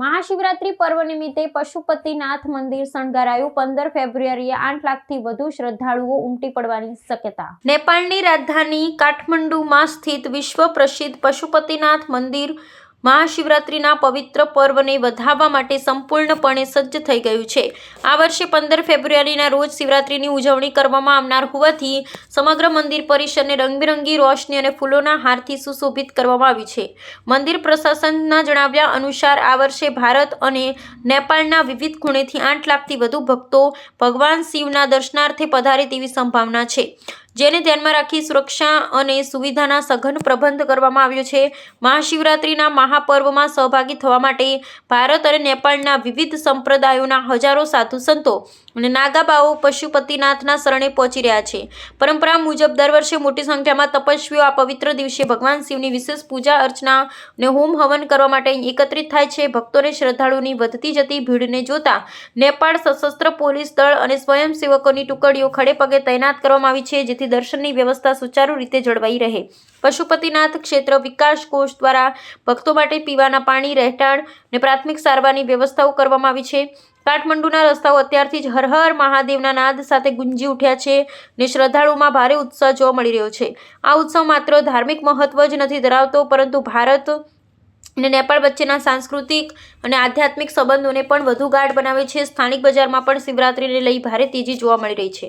મહાશિવરાત્રી પર્વ નિમિત્તે પશુપતિનાથ મંદિર શણગારાયું પંદર ફેબ્રુઆરીએ આઠ લાખથી વધુ શ્રદ્ધાળુઓ ઉમટી પડવાની શક્યતા. નેપાળની રાજધાની કાઠમંડુમાં સ્થિત વિશ્વ પ્રસિદ્ધ પશુપતિનાથ મંદિર મહાશિવરાત્રિના પવિત્ર પર્વને વધાવવા માટે સંપૂર્ણપણે સજ્જ થઈ ગયું છે. આ વર્ષે પંદર ફેબ્રુઆરીના રોજ શિવરાત્રિની ઉજવણી કરવામાં આવનાર હોવાથી સમગ્ર મંદિર પરિસરને રંગબેરંગી રોશની અને ફૂલોના હારથી સુશોભિત કરવામાં આવી છે. મંદિર પ્રશાસનના જણાવ્યા અનુસાર, આ વર્ષે ભારત અને નેપાળના વિવિધ ખૂણેથી આઠ લાખથી વધુ ભક્તો ભગવાન શિવના દર્શનાર્થે પધારે તેવી સંભાવના છે. જેને ધ્યાનમાં રાખી સુરક્ષા અને સુવિધાના સઘન પ્રબંધ કરવામાં આવ્યો છે. મહાશિવરાત્રિના મહાપર્વમાં સહભાગી થવા માટે ભારત અને નેપાળના વિવિધ સંપ્રદાયોના હજારો સાધુ સંતો અને નાગાબાઓ પશુપતિનાથના શરણે પહોંચી રહ્યા છે. પરંપરા મુજબ દર વર્ષે મોટી સંખ્યામાં તપસ્વીઓ આ પવિત્ર દિવસે ભગવાન શિવની વિશેષ પૂજા અર્ચના અને હોમ હવન કરવા માટે એકત્રિત થાય છે. ભક્તોને શ્રદ્ધાળુઓની વધતી જતી ભીડને જોતા નેપાળ સશસ્ત્ર પોલીસ દળ અને સ્વયંસેવકોની ટુકડીઓ ખડે પગે તૈનાત કરવામાં આવી છે. જેથી દર્શનની વ્યવસ્થા સુચારુ રીતે જળવાઈ રહે. પશુપતિનાથ ક્ષેત્ર વિકાસ કોષ દ્વારા ભક્તો માટે પીવાના પાણી, રહેઠાણ અને પ્રાથમિક સારવારની વ્યવસ્થાઓ કરવામાં આવી છે. કાઠમંડુના રસ્તાઓ અત્યારથી જ હર હર મહાદેવના નાદ સાથે ગુંજી ઉઠ્યા છે ને શ્રદ્ધાળુઓમાં ભારે ઉત્સાહ જોવા મળી રહ્યો છે. આ ઉત્સવ માત્ર ધાર્મિક મહત્વ જ નથી ધરાવતો, પરંતુ ભારત અને નેપાળ વચ્ચેના સાંસ્કૃતિક અને આધ્યાત્મિક સંબંધોને પણ વધુ ગાઢ બનાવે છે. સ્થાનિક બજારમાં પણ શિવરાત્રિને લઈ ભારે તેજી જોવા મળી રહી છે.